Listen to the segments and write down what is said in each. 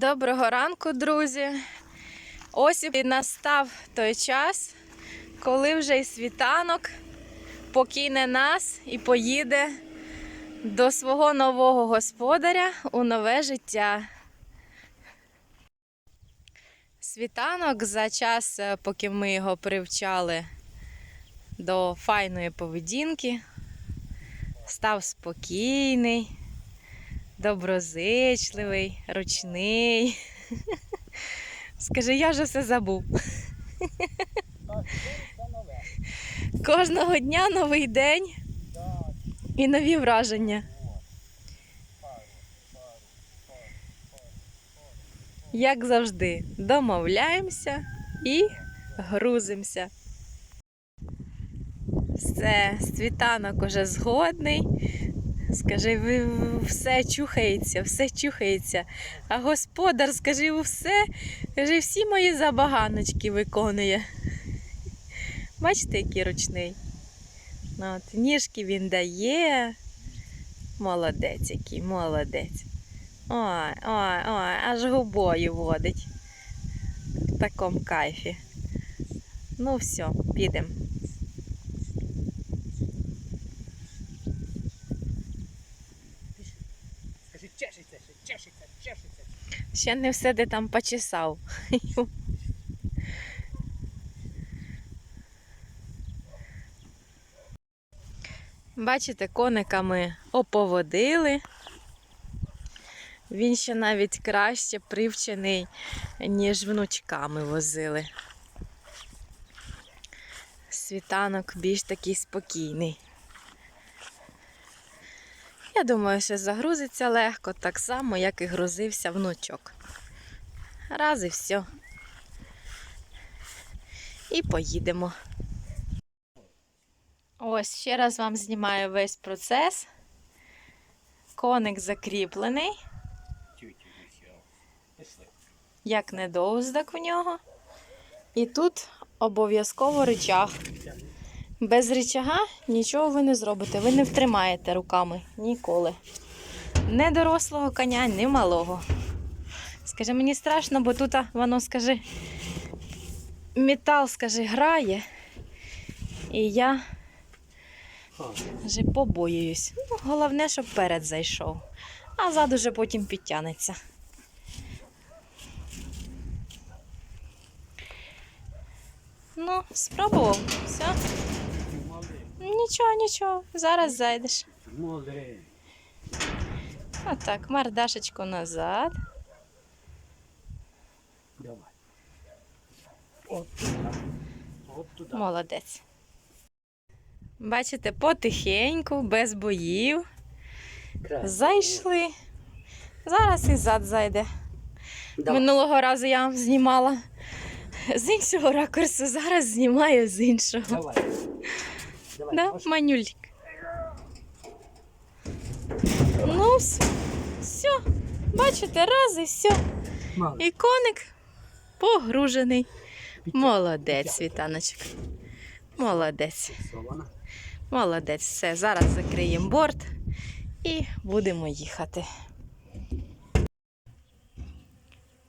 Доброго ранку, друзі. Ось і настав той час, коли вже й світанок покине нас і поїде до свого нового господаря у нове життя. Світанок за час, е, поки ми його привчали до файної поведінки, став спокійний, доброзичливий, ручний. Скажи, я вже все забув. Кожного дня новий день і нові враження. Як завжди, домовляємося і грузимося. Все, світанок уже згодний. Скажи, все чухається, все чухається. А господар, скажи, все, скажи, всі мої забаганочки виконує. Бачите, який ручний. Ну, От, ніжки він дає. Молодець який, молодець. Ой, ой, ой, аж губою водить. В такому кайфі. Ну все, підемо. Скажи, чешеться, ще, чешеться, чешеться. Ще не все де там почесав. Бачите, коника ми оповодили. Він ще навіть краще привчений, ніж внучками возили. Світанок більш такий спокійний. Я думаю, що загрузиться легко, так само, як і грузився внучок. Раз і все. І поїдемо. Ось ще раз вам знімаю весь процес. Коник закріплений, як недоуздак у нього. І тут обов'язково рычаг. Без рычага нічого ви не зробите. Ви не втримаєте руками ніколи. Не дорослого коня, ні малого. Скажи, мені страшно, бо тут воно, скажи, метал, скажи, грає. І я вже побоююсь. Ну, головне, щоб перед зайшов. А зад уже потім підтягнеться. Ну, спробував. Все. Нічого, нічого. Зараз зайдеш. Молодець. Отак, мордашечку назад. Давай. От туди. От туди. Молодець. Бачите, потихеньку, без боїв. Красиво. Зайшли. Зараз і зад зайде. Давай. Минулого разу я вам знімала з іншого ракурсу, зараз знімаю з іншого. Давай. Давай. Да, Ось. манюльник. Ну, все. все. Бачите, раз і все. Молодець. І коник погружений. Молодець, світаночок. Молодець. Молодець. Все, зараз закриємо борт і будемо їхати.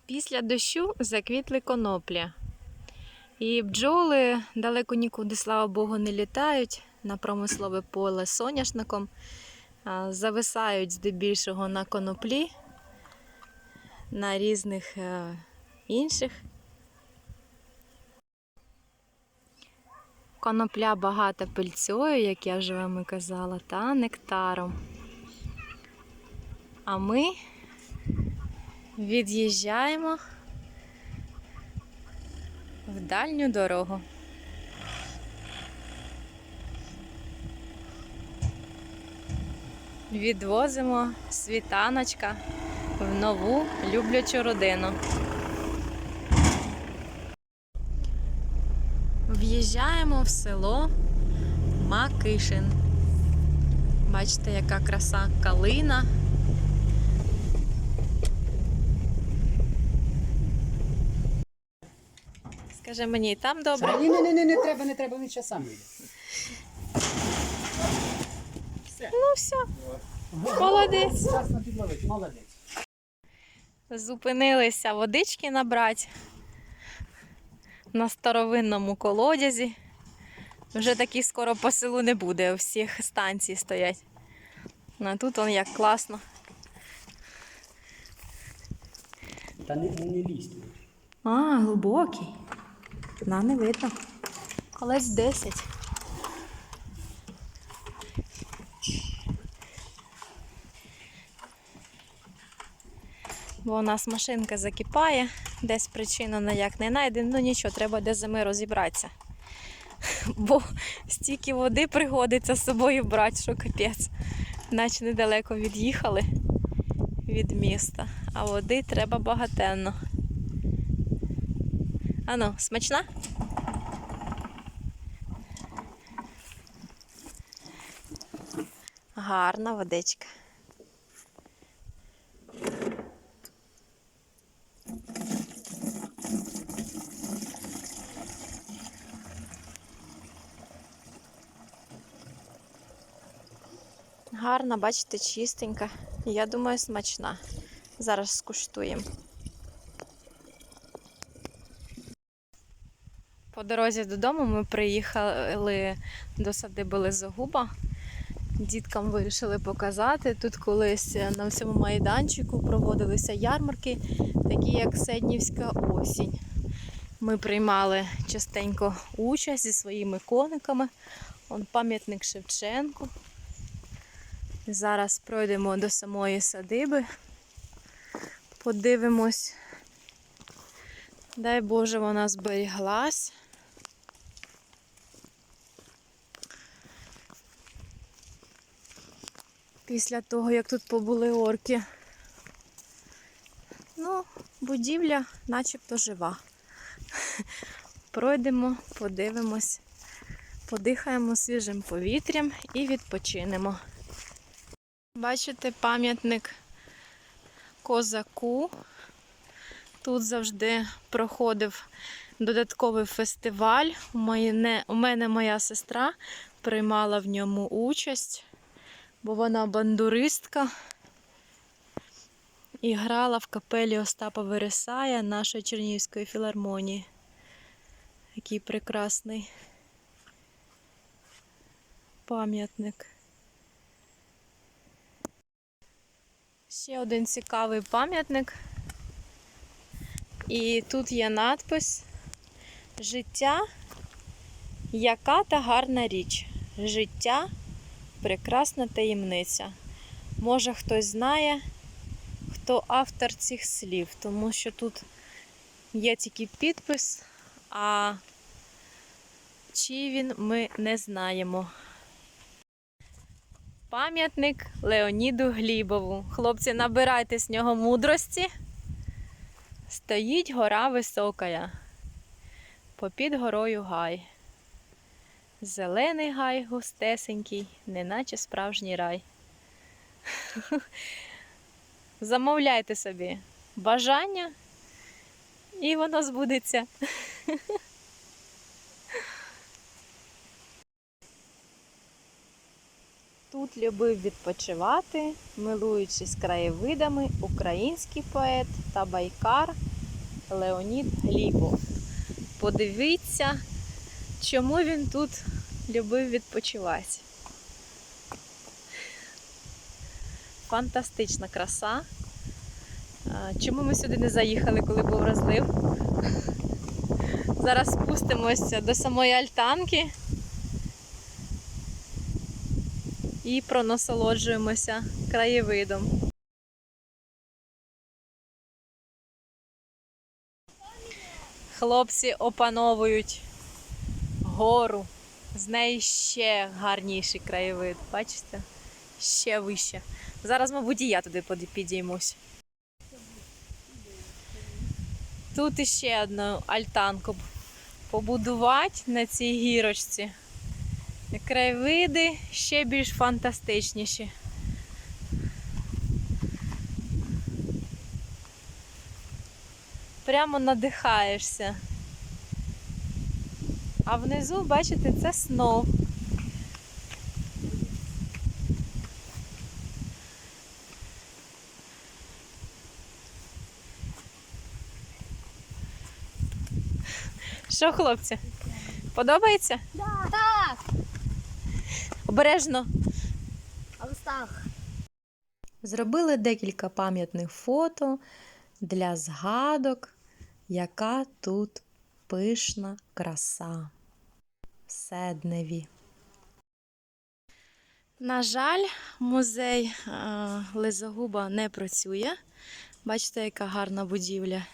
Після дощу заквітли коноплі. І бджоли далеко нікуди, слава Богу, не літають на промислове поле соняшником. Зависають здебільшого на коноплі, на різних е, інших. Конопля багата пильцею, як я вже вам і казала, та нектаром. А ми від'їжджаємо в дальню дорогу. Відвозимо світаночка в нову люблячу родину. В'їжджаємо в село Макишин. Бачите, яка краса калина. Скажи мені, і там добре? Ні, ні, ні, не треба, не треба, він ще сам йде. Ну все, молодець. Вчасно підловити, молодець. Зупинилися водички набрати на старовинному колодязі. Вже таких скоро по селу не буде, у всіх станції стоять. Ну, а тут он як класно. Та не, не, не лізь. А, глибокий. На, не видно. Колись 10. Бо у нас машинка закипає, десь причина ніяк не знайдена, ну нічого, треба де зими розібратися. Бо стільки води пригодиться з собою брати, що капець. Наче недалеко від'їхали від міста, а води треба багатенно. Ану, смачна? Гарна водичка. Гарна, бачите, чистенька. Я думаю, смачна. Зараз скуштуємо. По дорозі додому ми приїхали до садиби Лизогуба. Діткам вирішили показати. Тут колись на цьому майданчику проводилися ярмарки, такі як Седнівська осінь. Ми приймали частенько участь зі своїми кониками. Он пам'ятник Шевченку. Зараз пройдемо до самої садиби, подивимось. Дай Боже, вона зберіглась. Після того, як тут побули орки. Ну, будівля начебто жива. Пройдемо, подивимось, подихаємо свіжим повітрям і відпочинемо. Бачите пам'ятник козаку. Тут завжди проходив додатковий фестиваль. У мене, моя сестра приймала в ньому участь, бо вона бандуристка і грала в капелі Остапа Вересая нашої Чернігівської філармонії. Який прекрасний пам'ятник. Ще один цікавий пам'ятник. І тут є надпис Життя яка та гарна річ. Життя прекрасна таємниця. Може хтось знає, хто автор цих слів, тому що тут є тільки підпис, а чий він ми не знаємо. Пам'ятник Леоніду Глібову. Хлопці, набирайте з нього мудрості. Стоїть гора високая, попід горою гай. Зелений гай густесенький, неначе справжній рай. Замовляйте собі бажання, і воно збудеться. Тут любив відпочивати, милуючись краєвидами, український поет та байкар Леонід Глібов. Подивіться, чому він тут любив відпочивати. Фантастична краса. Чому ми сюди не заїхали, коли був розлив? Зараз спустимося до самої альтанки. і пронасолоджуємося краєвидом. Хлопці опановують гору. З неї ще гарніший краєвид. Бачите? Ще вище. Зараз, мабуть, і я туди підіймусь. Тут іще одну альтанку побудувати на цій гірочці. Краєвиди ще більш фантастичніші. Прямо надихаєшся. А внизу, бачите, це снов. Що, хлопці? Подобається? Так! Обережно. Зробили декілька пам'ятних фото для згадок, яка тут пишна краса. Седневі. На жаль, музей е, Лизогуба не працює. Бачите, яка гарна будівля.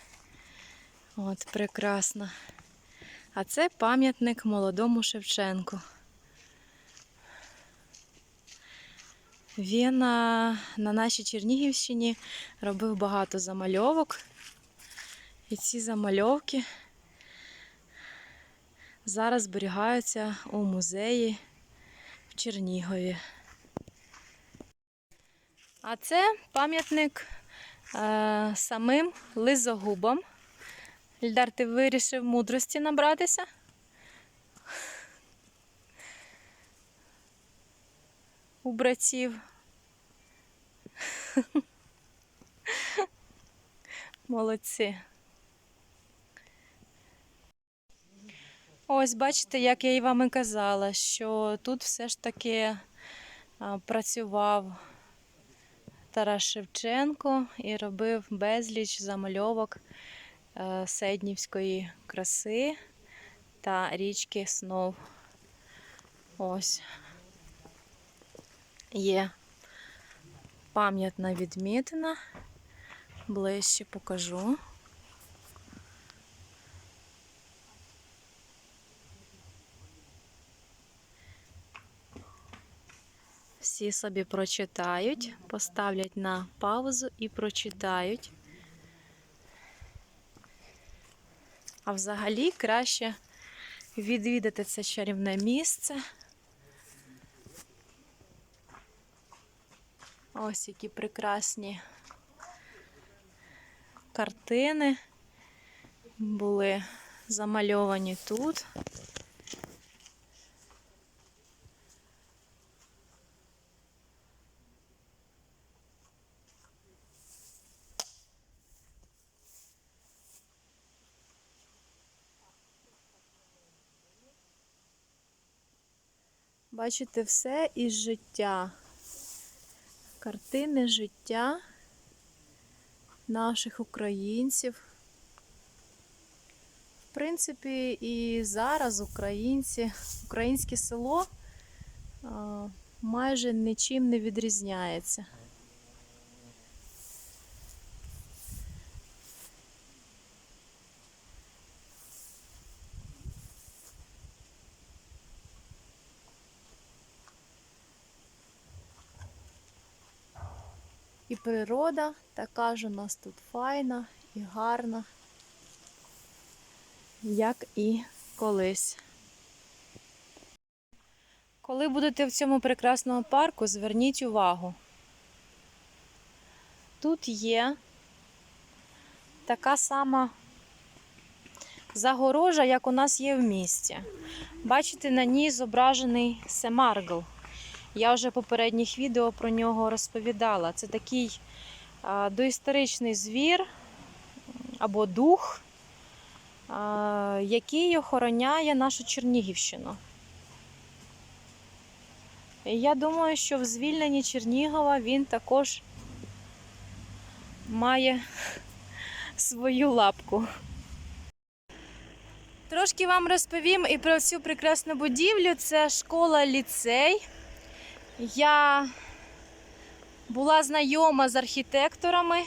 От, прекрасна. А це пам'ятник молодому Шевченку. Він а, на нашій Чернігівщині робив багато замальовок. І ці замальовки зараз зберігаються у музеї в Чернігові. А це пам'ятник е, самим лизогубам. Ільдар, ти вирішив мудрості набратися? У братів. Молодці. Ось бачите, як я і вам і казала, що тут все ж таки працював Тарас Шевченко і робив безліч замальовок е, седнівської краси та річки Снов. Ось є пам'ятна відмітина. Ближче покажу. Всі собі прочитають, поставлять на паузу і прочитають. А взагалі краще відвідати це чарівне місце. Ось які прекрасні картини були замальовані тут. Бачите все із життя. Картини життя наших українців. В принципі, і зараз українці, українське село майже нічим не відрізняється. І природа така ж у нас тут файна і гарна, як і колись. Коли будете в цьому прекрасному парку, зверніть увагу. Тут є така сама загорожа, як у нас є в місті. Бачите, на ній зображений семаргл. Я вже в попередніх відео про нього розповідала. Це такий доісторичний звір або дух, який охороняє нашу Чернігівщину. Я думаю, що в звільненні Чернігова він також має свою лапку. Трошки вам розповім і про цю прекрасну будівлю. Це школа ліцей. Я була знайома з архітекторами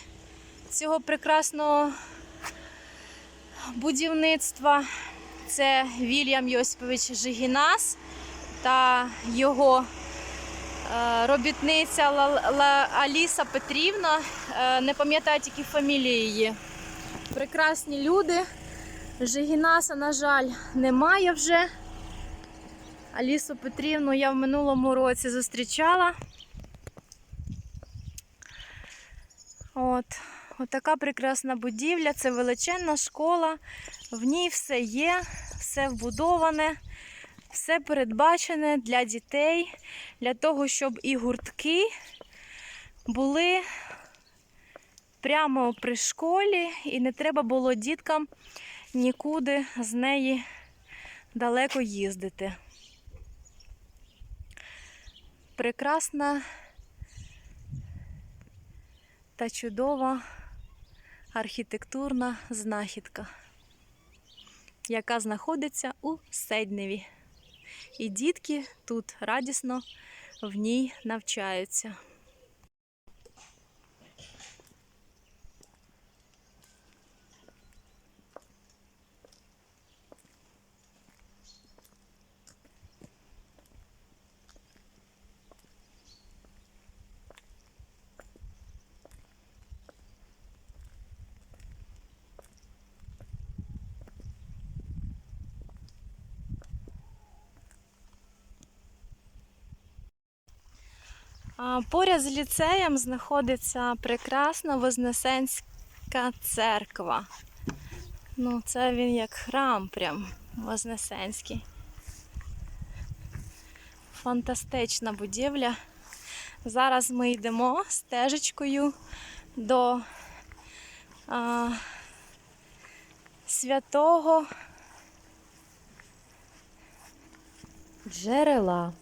цього прекрасного будівництва. Це Вільям Йосипович Жигінас та його е, робітниця Аліса Петрівна. Е, Не пам'ятаю тільки фамілії її. Прекрасні люди. Жигінаса, на жаль, немає вже. Алісу Петрівну я в минулому році зустрічала. От, така прекрасна будівля, це величезна школа. В ній все є, все вбудоване, все передбачене для дітей, для того, щоб і гуртки були прямо при школі, і не треба було діткам нікуди з неї далеко їздити. Прекрасна та чудова архітектурна знахідка, яка знаходиться у Седневі. І дітки тут радісно в ній навчаються. Поряд з ліцеєм знаходиться прекрасна Вознесенська церква. Ну, це він як храм прям Вознесенський. Фантастична будівля. Зараз ми йдемо стежечкою до а, святого джерела.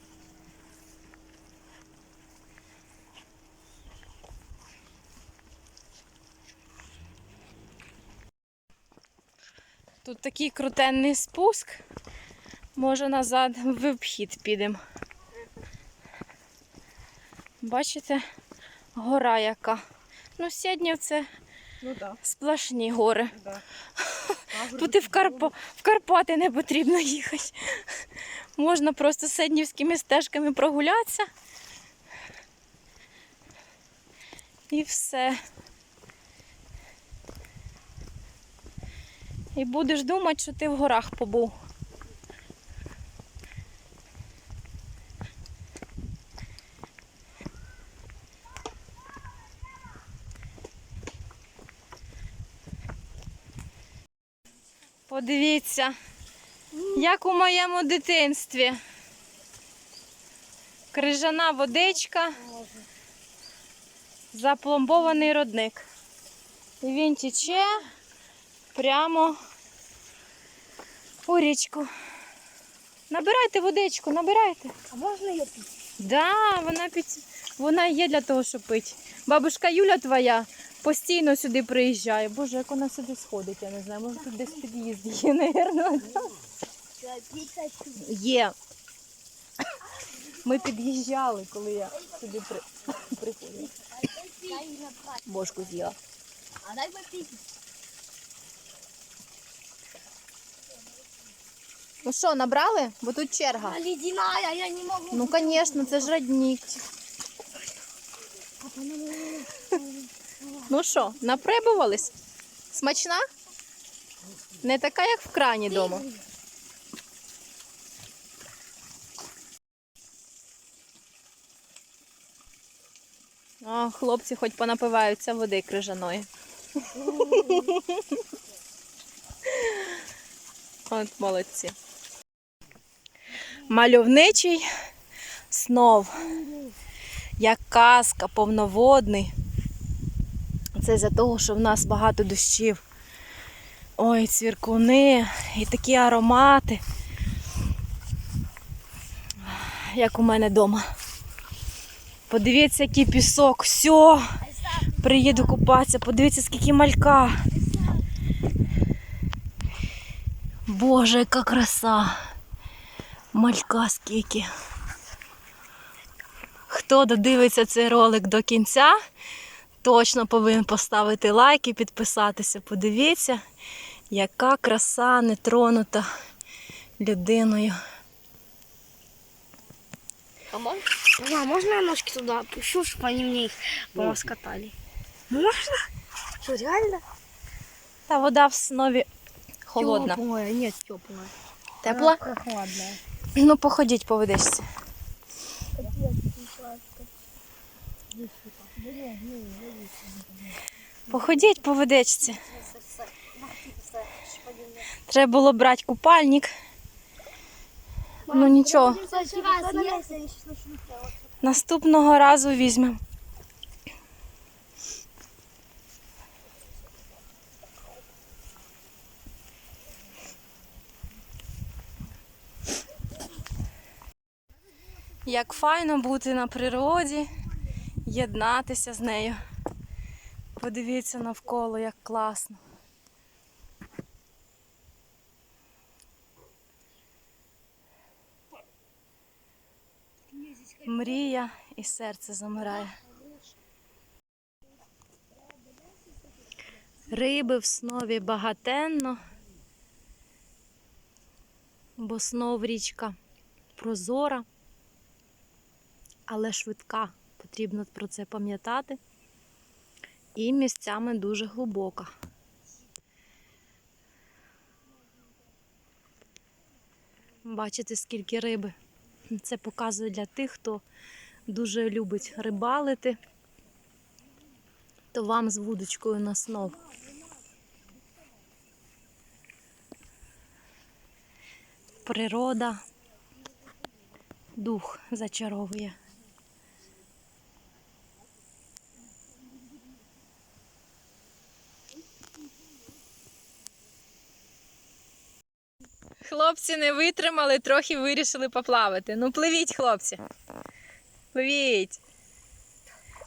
Тут такий крутенний спуск. Може назад в обхід підемо. Бачите, гора яка. Ну, Сєднів це Ну да, сплошні гори. да. Тут і в, Карпо... в Карпати не потрібно їхати. Можна просто седнівськими стежками прогулятися. І все. І будеш думати, що ти в горах побув. Подивіться, як у моєму дитинстві. Крижана водичка, запломбований родник. І він тече прямо у річку. Набирайте водичку, набирайте. А можна я піти? Да, вона під... вона є для того, щоб пити. Бабушка Юля твоя постійно сюди приїжджає. Боже, як вона сюди сходить, я не знаю. Може тут десь під'їзд є, напевно. Є. Ми під'їжджали, коли я сюди при... приходила. Бошку з'їла. А дай попить. Ну що, набрали? Бо тут черга. Она ледяная, я не могу. Ну, звісно, це ж родник. Ну що, наприбувались? Смачна? Не така, як в крані вдома. О, хлопці хоч понапиваються води крижаної. От молодці. Мальовничий снов. Як казка, повноводний. Це за того, що в нас багато дощів. Ой, цвіркуни і такі аромати. Як у мене вдома. Подивіться, який пісок. Все. Приїду купатися. Подивіться, скільки малька. Боже, яка краса. Малька скільки. Хто додивиться цей ролик до кінця, точно повинен поставити лайк і підписатися. Подивіться, яка краса нетронута людиною. А можно? А можно я ножки туда опущу, чтобы они мне их полоскатали? Можно? Что, реально? Та вода в снові холодна. Теплая, нет, теплая. Тепла? Прохладная. Ну, походіть по водичці. Походіть по водичці. Треба було брати купальник. Ну нічого, наступного разу візьмемо. Як файно бути на природі, єднатися з нею. Подивіться навколо, як класно. Мрія і серце замирає. Риби в снові багатенно, бо снов річка прозора, але швидка. Потрібно про це пам'ятати. І місцями дуже глибока. Бачите, скільки риби. Це показує для тих, хто дуже любить рибалити, то вам з вудочкою на снов. Природа, дух зачаровує. Хлопці не витримали, трохи вирішили поплавати. Ну, пливіть, хлопці. Пливіть.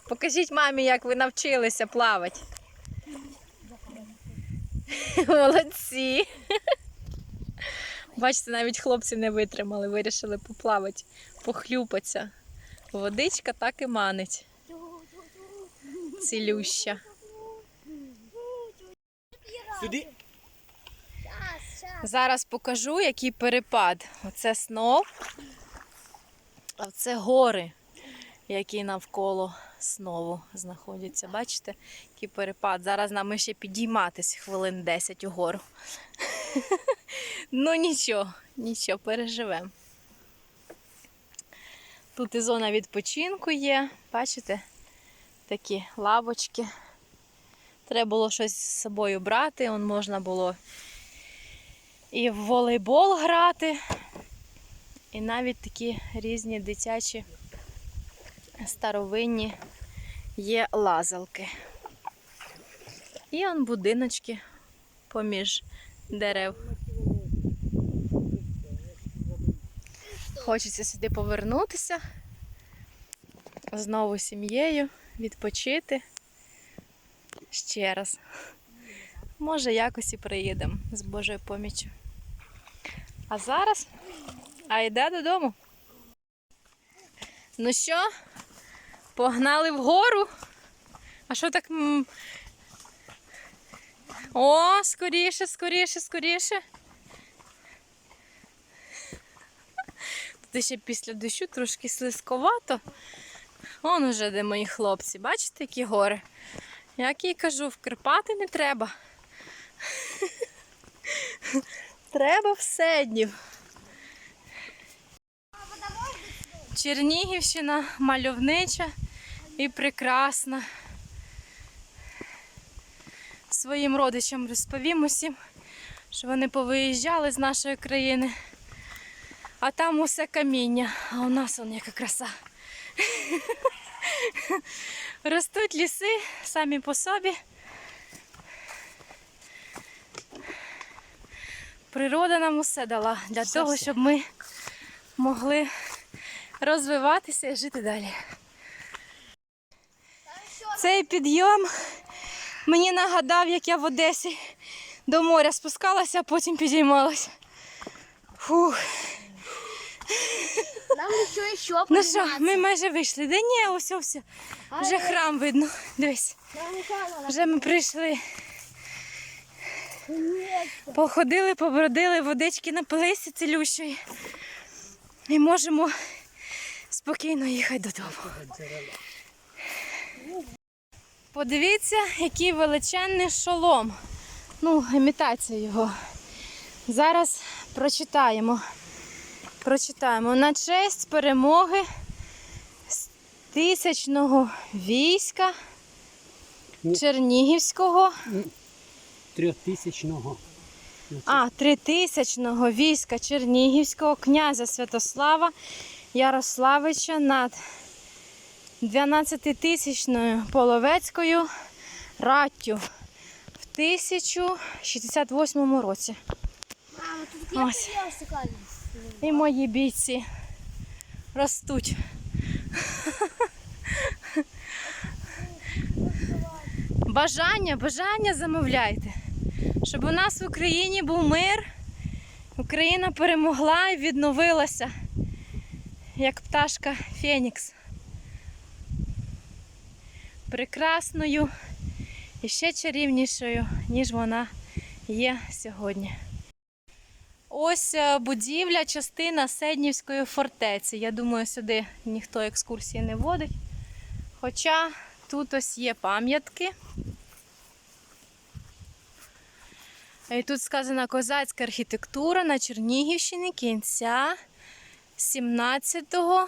Покажіть мамі, як ви навчилися плавати. Молодці. Бачите, навіть хлопці не витримали, вирішили поплавати, похлюпатися. Водичка так і манить. Цілюща. Сюди. Зараз покажу, який перепад. Оце снов, а це гори, які навколо снову знаходяться. Бачите, який перепад. Зараз нам ще підійматись хвилин 10 угору. Ну нічого, нічого, переживемо. Тут і зона відпочинку є, бачите? Такі лавочки. Треба було щось з собою брати, он можна було і в волейбол грати, і навіть такі різні дитячі старовинні є лазалки. І он будиночки поміж дерев. Хочеться сюди повернутися знову сім'єю, відпочити ще раз. Може, якось і приїдемо з Божою поміччю. А зараз а йде додому. Ну що, погнали вгору? А що так? О, скоріше, скоріше, скоріше. Тут ще після дощу трошки слизьковато. Он уже де мої хлопці. Бачите, які гори? Як я й кажу, в Карпати не треба. Треба в Седнів. Чернігівщина мальовнича і прекрасна. Своїм родичам розповім усім, що вони повиїжджали з нашої країни, а там усе каміння, а у нас он яка краса. Ростуть ліси самі по собі. Природа нам усе дала для Все, того, щоб ми могли розвиватися і жити далі. Цей підйом мені нагадав, як я в Одесі до моря спускалася, а потім підіймалася. Фух. Нам еще еще Ну що, ми майже вийшли. Да ні, ось ось. Вже храм видно. Дивись. Вже ми прийшли. Походили, побродили, водички напилися цілющої. І можемо спокійно їхати додому. Подивіться, який величезний шолом. Ну, імітація його. Зараз прочитаємо. Прочитаємо. На честь перемоги з тисячного війська Чернігівського. Трьохтисячного. А, тритисячного війська Чернігівського князя Святослава Ярославича над 12-тисячною Половецькою раттю в 1068 році. Мама, тут Ось. І мої бійці ростуть. Бажання, бажання замовляйте. Щоб у нас в Україні був мир, Україна перемогла і відновилася, як пташка Фенікс. Прекрасною і ще чарівнішою, ніж вона є сьогодні. Ось е, будівля, частина Седнівської фортеці. Я думаю, сюди ніхто екскурсії не водить. Хоча тут ось є пам'ятки. І тут сказана козацька архітектура на Чернігівщині кінця 17-го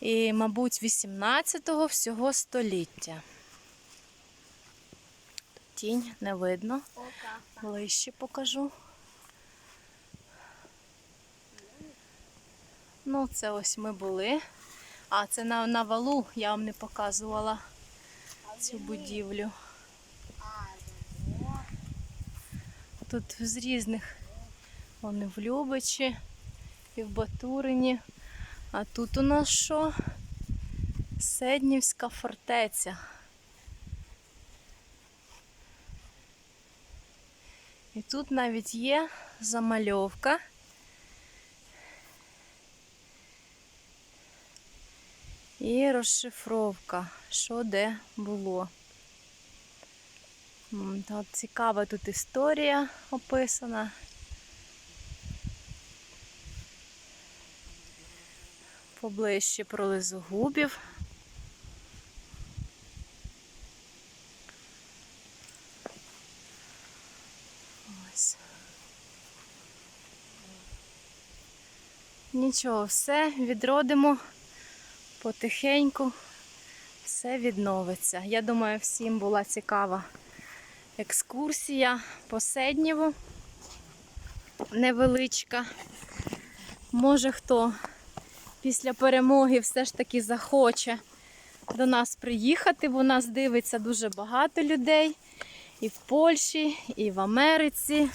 і, мабуть, 18-го всього століття. Тінь не видно. Ближче покажу. Ну, це ось ми були. А, це на, на валу я вам не показувала цю будівлю. Тут з різних вони в Любичі і в Батурині. А тут у нас що? Седнівська фортеця. І тут навіть є замальовка. І розшифровка, що де було. От цікава тут історія описана. Поближче про лизогубів. Ось. Нічого, все відродимо потихеньку, все відновиться. Я думаю, всім була цікава екскурсія по Седнєву. Невеличка. Може хто після перемоги все ж таки захоче до нас приїхати, бо нас дивиться дуже багато людей. І в Польщі, і в Америці.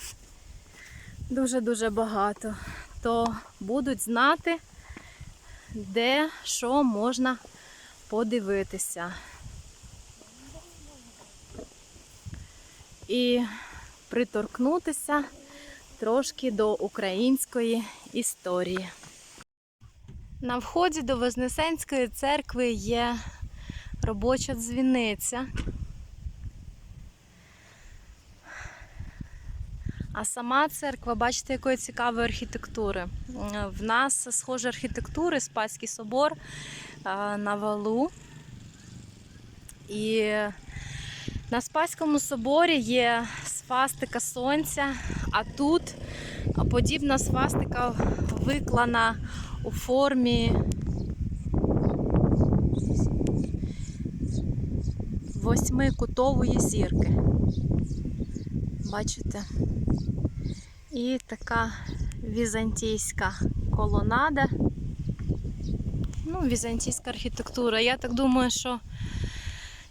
Дуже-дуже багато. То будуть знати, де що можна подивитися. І приторкнутися трошки до української історії. На вході до Вознесенської церкви є робоча дзвіниця. А сама церква, бачите, якої цікавої архітектури. В нас схожа архітектури, Спаський собор на валу. І на Спаському соборі є свастика сонця, а тут подібна свастика виклана у формі восьмикутової зірки. Бачите? І така візантійська колонада. Ну, візантійська архітектура. Я так думаю, що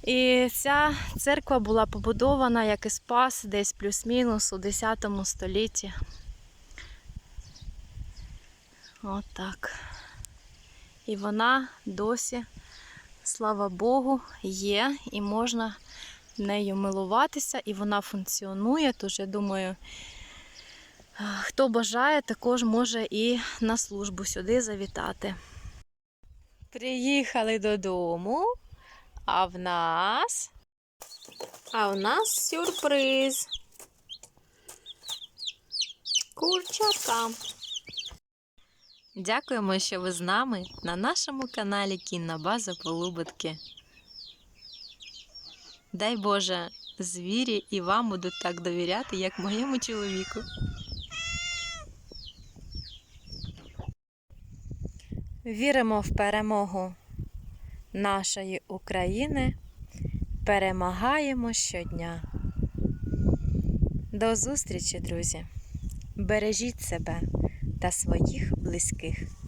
і ця церква була побудована, як і Спас, десь плюс-мінус у 10 столітті. Отак. І вона досі, слава Богу, є і можна нею милуватися, і вона функціонує. Тож, я думаю, хто бажає, також може і на службу сюди завітати. Приїхали додому, а в нас. А в нас сюрприз. Курчатка. Дякуємо, що ви з нами на нашому каналі Кінна База Полубитки. Дай Боже, звірі і вам будуть так довіряти, як моєму чоловіку. Віримо в перемогу нашої України. Перемагаємо щодня. До зустрічі, друзі! Бережіть себе та своїх близьких.